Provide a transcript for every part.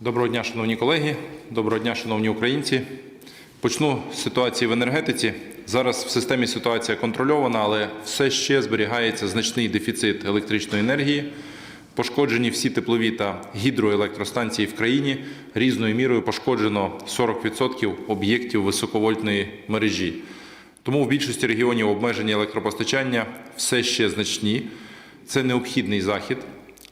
Доброго дня, шановні колеги, доброго дня, шановні українці. Почну з ситуації в енергетиці. Зараз в системі ситуація контрольована, але все ще зберігається значний дефіцит електричної енергії. Пошкоджені всі теплові та гідроелектростанції в країні. Різною мірою пошкоджено 40% об'єктів високовольтної мережі. Тому в більшості регіонів обмеження електропостачання все ще значні. Це необхідний захід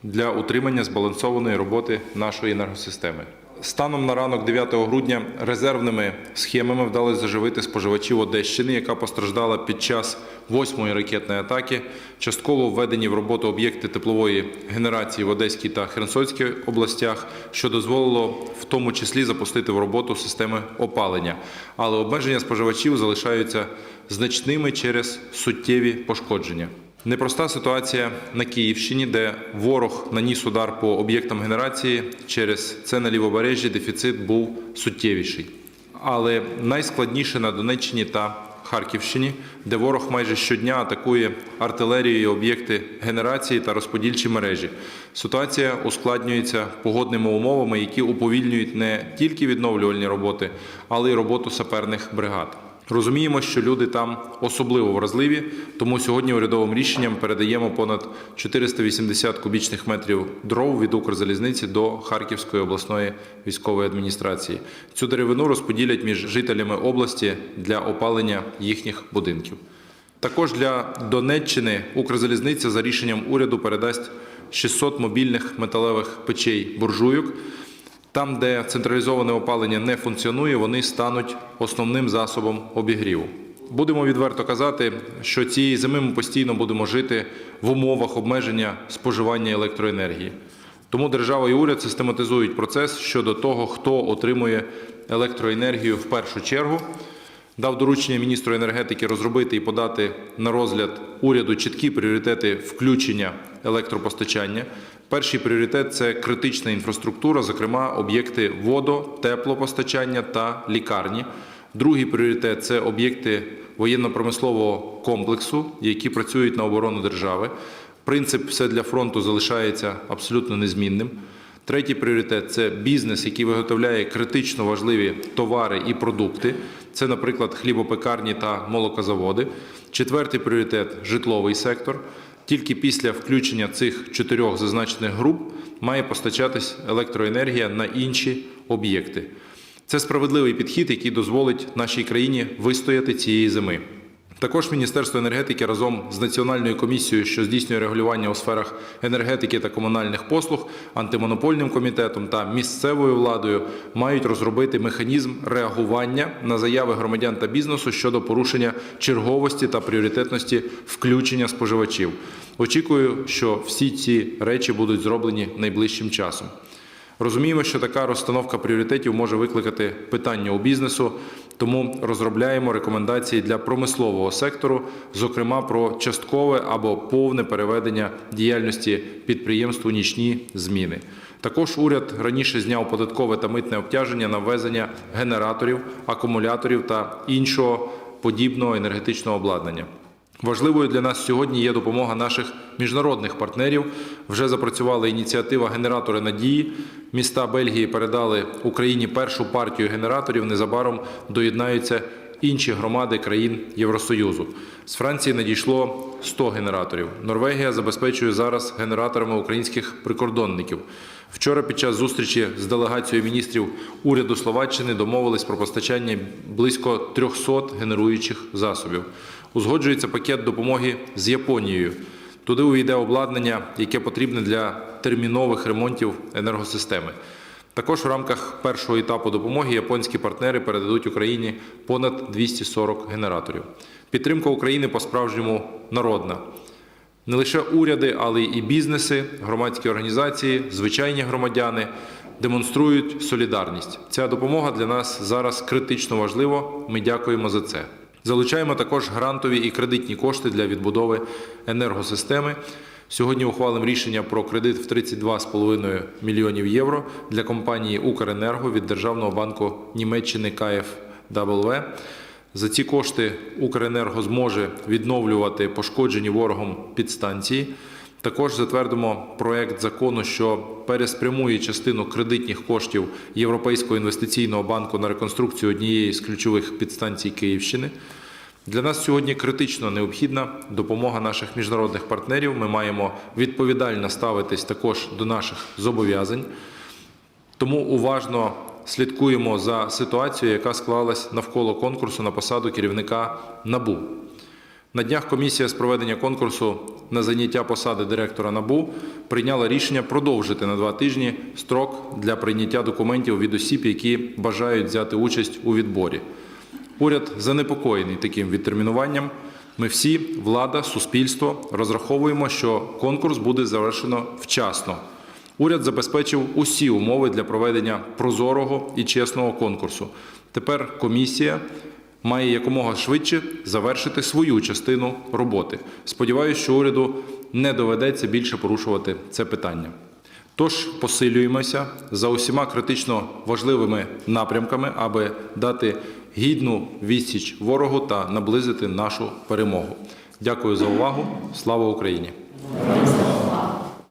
для утримання збалансованої роботи нашої енергосистеми. Станом на ранок 9 грудня резервними схемами вдалося заживити споживачів Одещини, яка постраждала під час восьмої ракетної атаки. Частково введені в роботу об'єкти теплової генерації в Одеській та Херсонській областях, що дозволило в тому числі запустити в роботу системи опалення. Але обмеження споживачів залишаються значними через суттєві пошкодження. Непроста ситуація на Київщині, де ворог наніс удар по об'єктам генерації. Через це на лівобережжі дефіцит був суттєвіший. Але найскладніше на Донеччині та Харківщині, де ворог майже щодня атакує артилерією об'єкти генерації та розподільчі мережі. Ситуація ускладнюється погодними умовами, які уповільнюють не тільки відновлювальні роботи, але й роботу саперних бригад. Розуміємо, що люди там особливо вразливі, тому сьогодні урядовим рішенням передаємо понад 480 кубічних метрів дров від Укрзалізниці до Харківської обласної військової адміністрації. Цю деревину розподілять між жителями області для опалення їхніх будинків. Також для Донеччини Укрзалізниця за рішенням уряду передасть 600 мобільних металевих печей буржуйок. Там, де централізоване опалення не функціонує, вони стануть основним засобом обігріву. Будемо відверто казати, що цієї зими ми постійно будемо жити в умовах обмеження споживання електроенергії. Тому держава і уряд систематизують процес щодо того, хто отримує електроенергію в першу чергу. Дав доручення міністру енергетики розробити і подати на розгляд уряду чіткі пріоритети включення електропостачання. Перший пріоритет це критична інфраструктура, зокрема об'єкти водо, теплопостачання та лікарні. Другий пріоритет це об'єкти воєнно-промислового комплексу, які працюють на оборону держави. Принцип все для фронту залишається абсолютно незмінним. Третій пріоритет це бізнес, який виготовляє критично важливі товари і продукти. Це, наприклад, хлібопекарні та молокозаводи. Четвертий пріоритет житловий сектор. Тільки після включення цих чотирьох зазначених груп має постачатись електроенергія на інші об'єкти. Це справедливий підхід, який дозволить нашій країні вистояти цієї зими. Також Міністерство енергетики разом з Національною комісією, що здійснює регулювання у сферах енергетики та комунальних послуг, антимонопольним комітетом та місцевою владою мають розробити механізм реагування на заяви громадян та бізнесу щодо порушення черговості та пріоритетності включення споживачів. Очікую, що всі ці речі будуть зроблені найближчим часом. Розуміємо, що така розстановка пріоритетів може викликати питання у бізнесу, тому розробляємо рекомендації для промислового сектору, зокрема про часткове або повне переведення діяльності підприємств у нічні зміни. Також уряд раніше зняв податкове та митне обтяження на ввезення генераторів, акумуляторів та іншого подібного енергетичного обладнання. Важливою для нас сьогодні є допомога наших міжнародних партнерів. Вже запрацювала ініціатива генератори надії. Міста Бельгії передали Україні першу партію генераторів. Незабаром доєднаються інші громади країн Євросоюзу. З Франції надійшло 100 генераторів. Норвегія забезпечує зараз генераторами українських прикордонників. Вчора під час зустрічі з делегацією міністрів уряду Словаччини домовились про постачання близько 300 генеруючих засобів. Узгоджується пакет допомоги з Японією. Туди увійде обладнання, яке потрібне для термінових ремонтів енергосистеми. Також в рамках першого етапу допомоги японські партнери передадуть Україні понад 240 генераторів. Підтримка України по-справжньому народна. Не лише уряди, але і бізнеси, громадські організації, звичайні громадяни демонструють солідарність. Ця допомога для нас зараз критично важлива. Ми дякуємо за це. Залучаємо також грантові і кредитні кошти для відбудови енергосистеми. Сьогодні ухвалимо рішення про кредит в 32,5 мільйонів євро для компанії Укренерго від Державного банку Німеччини КФВ. За ці кошти Укренерго зможе відновлювати пошкоджені ворогом підстанції. Також затвердимо проект закону, що переспрямує частину кредитних коштів Європейського інвестиційного банку на реконструкцію однієї з ключових підстанцій Київщини. Для нас сьогодні критично необхідна допомога наших міжнародних партнерів. Ми маємо відповідально ставитись також до наших зобов'язань. Тому уважно слідкуємо за ситуацією, яка склалась навколо конкурсу на посаду керівника НАБУ. На днях комісія з проведення конкурсу на заняття посади директора НАБУ прийняла рішення продовжити на два тижні строк для прийняття документів від осіб, які бажають взяти участь у відборі. Уряд занепокоєний таким відтермінуванням. Ми всі, влада, суспільство, розраховуємо, що конкурс буде завершено вчасно. Уряд забезпечив усі умови для проведення прозорого і чесного конкурсу. Тепер комісія має якомога швидше завершити свою частину роботи. Сподіваюся, що уряду не доведеться більше порушувати це питання. Тож посилюємося за усіма критично важливими напрямками, аби дати гідну відсіч ворогу та наблизити нашу перемогу. Дякую за увагу. Слава Україні!